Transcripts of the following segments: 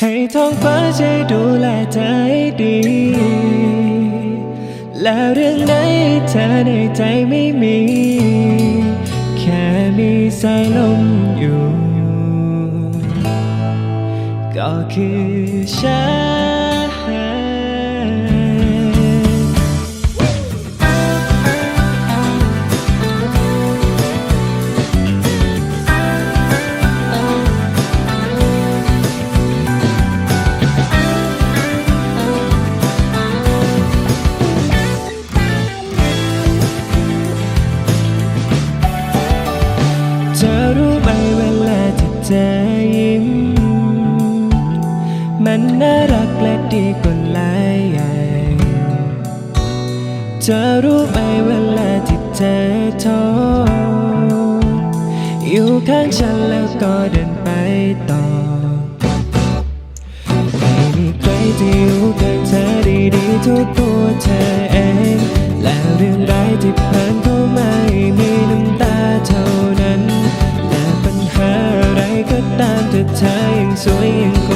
ให้ท้องฟ้าช่วยดูแลเธอให้ดี แล้วเรื่องไหนเธอในใจไม่มี แค่มีสายลมอยู่ ก็คือฉัน มันน่ารักและดีกว่าหลายอย่างเธอรู้ไหมเวลาที่เธอท้ออยู่ข้างฉันแล้วก็เดินไปต่อ ไม่มีใครที่อยู่ข้างเธอดีๆทุกตัวเธอเอง และเรื่องร้ายที่ผ่านเข้ามาไม่มีน้ำตาเท่านั้น และปัญหาอะไรก็ตามแต่เธอยังสวยยังคง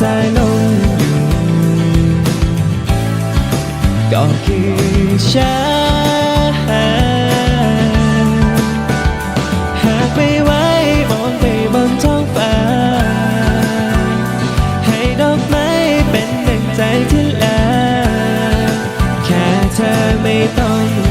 สายลมอยู่ก็คือฉันหากไม่ไหวมองไปบนท้องฟ้า ให้ดอกไม้เป็นหนึ่งใจที่ลาแค่เธอไม่ต้อง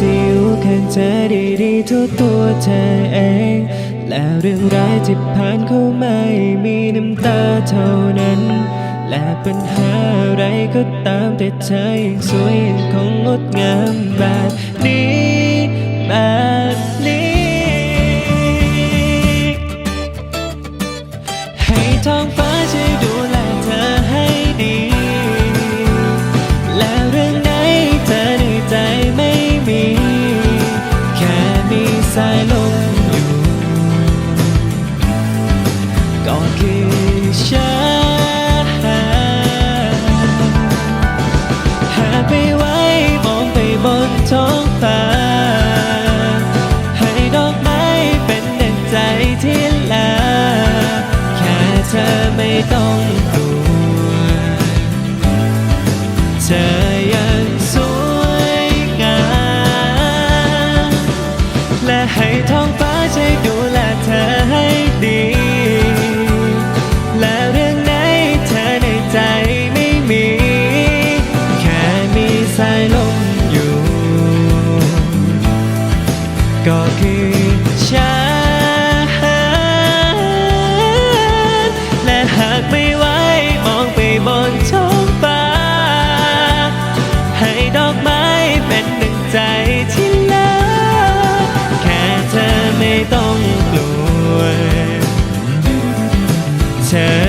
ที่อยู่ข้างเธอดีดีทุกตัวเธอเอง และเรื่องร้ายที่ผ่านเข้าไม่มีน้ำตาเท่านั้น และปัญหาอะไรก็ตามแต่เธอยังสวยยังคงงดงามแบบนี้มา ให้ท้องฟ้าช่วยดูแลเธอให้ดี และเรื่องไหนเธอในใจไม่มี แค่มีสายลมอยู่ ก็คือฉันและหากไม่ไหวมองไปบนท้องฟ้า ให้ดอกไม้เป็นหนึ่งใจที่ เ